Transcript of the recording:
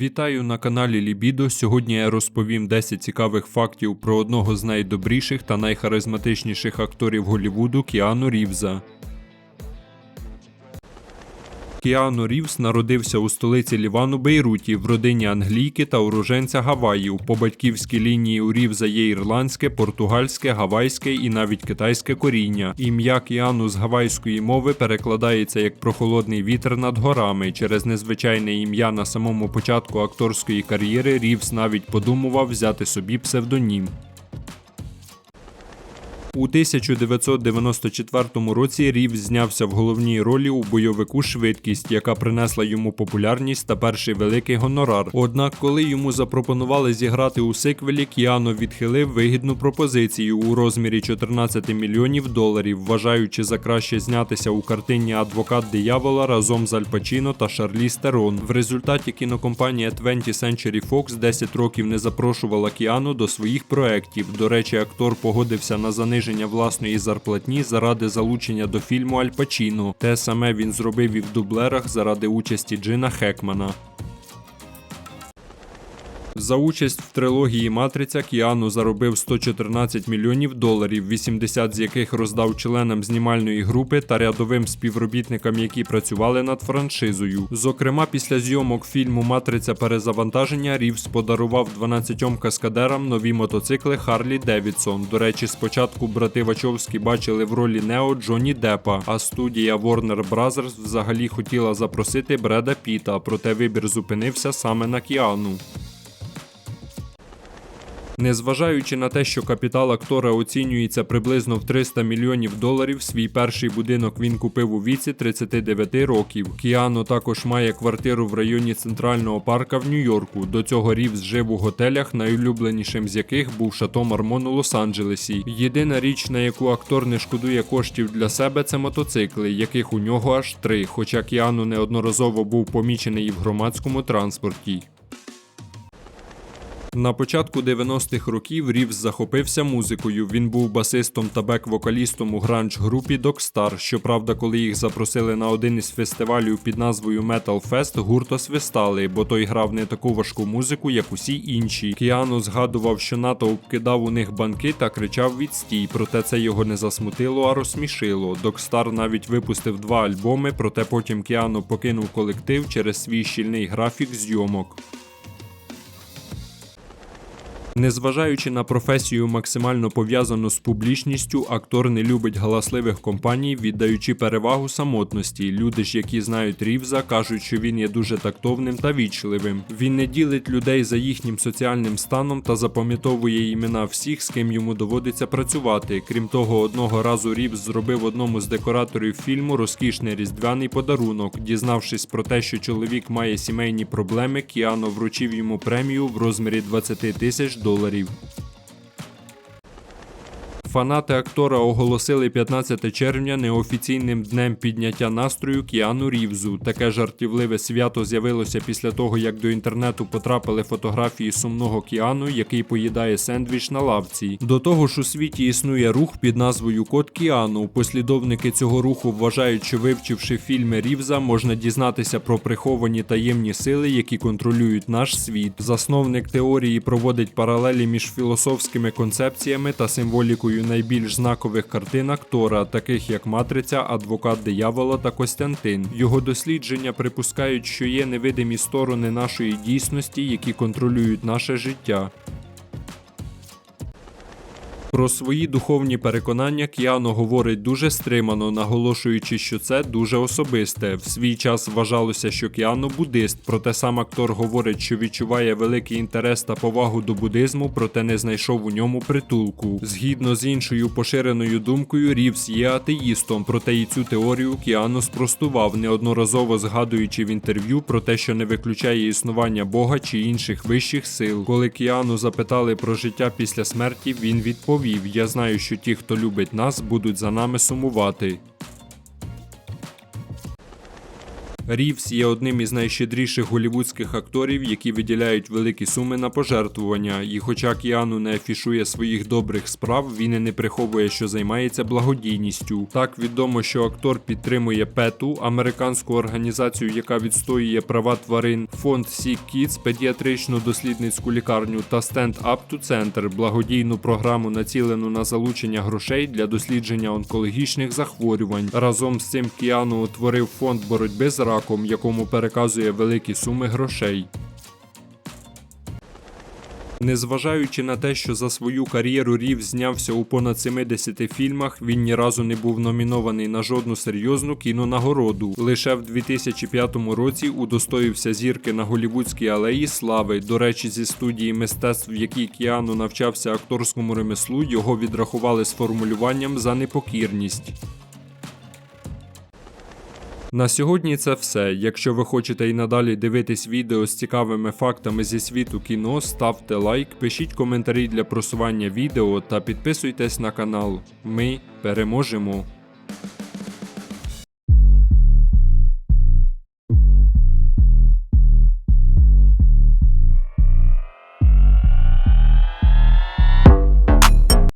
Вітаю на каналі Лібідо. Сьогодні я розповім 10 цікавих фактів про одного з найдобріших та найхаризматичніших акторів Голлівуду Кіану Рівза. Кіану Рівз народився у столиці Лівану Бейруті в родині англійки та уроженця Гаваїв. По батьківській лінії у Рівза є ірландське, португальське, гавайське і навіть китайське коріння. Ім'я Кіану з гавайської мови перекладається як прохолодний вітер над горами. Через незвичайне ім'я на самому початку акторської кар'єри Рівз навіть подумував взяти собі псевдонім. У 1994 році Рів знявся в головній ролі у бойовику Швидкість, яка принесла йому популярність та перший великий гонорар. Однак, коли йому запропонували зіграти у сиквелі, Кіано відхилив вигідну пропозицію у розмірі 14 мільйонів доларів, вважаючи за краще знятися у картині Адвокат диявола разом з Аль Пачіно та Шарлі Стерон. В результаті кінокомпанія 20th Century Fox 10 років не запрошувала Кіану до своїх проєктів. До речі, актор погодився на заниження власної зарплатні заради залучення до фільму Аль Пачіно. Те саме він зробив і в дублерах заради участі Джина Хекмана. За участь в трилогії Матриця Кіану заробив 114 мільйонів доларів, 80 з яких роздав членам знімальної групи та рядовим співробітникам, які працювали над франшизою. Зокрема, після зйомок фільму Матриця перезавантаження Рівс подарував 12 каскадерам нові мотоцикли Харлі Девідсон. До речі, спочатку брати Вачовські бачили в ролі Нео Джонні Деппа, а студія Warner Bros. взагалі хотіла запросити Бреда Піта, проте вибір зупинився саме на Кіану. Незважаючи на те, що капітал актора оцінюється приблизно в 300 мільйонів доларів, свій перший будинок він купив у віці 39 років. Кіано також має квартиру в районі центрального парка в Нью-Йорку. До цього Рівз жив у готелях, найулюбленішим з яких був Шато Мармон у Лос-Анджелесі. Єдина річ, на яку актор не шкодує коштів для себе, це мотоцикли, яких у нього аж три. Хоча Кіану неодноразово був помічений і в громадському транспорті. На початку 90-х років Рівз захопився музикою. Він був басистом та бек-вокалістом у гранж-групі Dogstar. Щоправда, коли їх запросили на один із фестивалів під назвою Metal Fest, гурт освистали, бо той грав не таку важку музику, як усі інші. Кіану згадував, що натовп кидав у них банки та кричав відстій, проте це його не засмутило, а розсмішило. Dogstar навіть випустив два альбоми, проте потім Кіану покинув колектив через свій щільний графік зйомок. Незважаючи на професію максимально пов'язану з публічністю, актор не любить галасливих компаній, віддаючи перевагу самотності. Люди ж, які знають Рівза, кажуть, що він є дуже тактовним та вічливим. Він не ділить людей за їхнім соціальним станом та запам'ятовує імена всіх, з ким йому доводиться працювати. Крім того, одного разу Рівз зробив одному з декораторів фільму розкішний різдвяний подарунок. Дізнавшись про те, що чоловік має сімейні проблеми, Кіано вручив йому премію в розмірі 20 тисяч доларів. Фанати актора оголосили 15 червня неофіційним днем підняття настрою Кіану Рівзу. Таке жартівливе свято з'явилося після того, як до інтернету потрапили фотографії сумного Кіану, який поїдає сендвіч на лавці. До того ж, у світі існує рух під назвою Код Кіану. Послідовники цього руху вважають, що вивчивши фільми Рівза, можна дізнатися про приховані таємні сили, які контролюють наш світ. Засновник теорії проводить паралелі між філософськими концепціями та символікою найбільш знакових картин актора, таких як Матриця, Адвокат диявола та Костянтин. Його дослідження припускають, що є невидимі сторони нашої дійсності, які контролюють наше життя. Про свої духовні переконання Кіано говорить дуже стримано, наголошуючи, що це дуже особисте. В свій час вважалося, що Кіано буддист, проте сам актор говорить, що відчуває великий інтерес та повагу до буддизму, проте не знайшов у ньому притулку. Згідно з іншою поширеною думкою, Рівс є атеїстом, проте і цю теорію Кіано спростував, неодноразово згадуючи в інтерв'ю про те, що не виключає існування Бога чи інших вищих сил. Коли Кіану запитали про життя після смерті, він відповів: Я знаю, що ті, хто любить нас, будуть за нами сумувати. Рівс є одним із найщедріших голівудських акторів, які виділяють великі суми на пожертвування. І хоча Кіану не афішує своїх добрих справ, він і не приховує, що займається благодійністю. Так відомо, що актор підтримує ПЕТу, американську організацію, яка відстоює права тварин, фонд Sea Kids, педіатричну дослідницьку лікарню та Stand Up to Center, благодійну програму, націлену на залучення грошей для дослідження онкологічних захворювань. Разом з цим Кіану утворив фонд боротьби з раком, якому переказує великі суми грошей. Незважаючи на те, що за свою кар'єру Рів знявся у понад 70 фільмах, він ні разу не був номінований на жодну серйозну кінонагороду. Лише в 2005 році удостоївся зірки на Голівудській алеї Слави. До речі, зі студії мистецтв, в якій Кіану навчався акторському ремеслу, його відрахували з формулюванням за непокірність. На сьогодні це все. Якщо ви хочете і надалі дивитись відео з цікавими фактами зі світу кіно, ставте лайк, пишіть коментарі для просування відео та підписуйтесь на канал. Ми переможемо!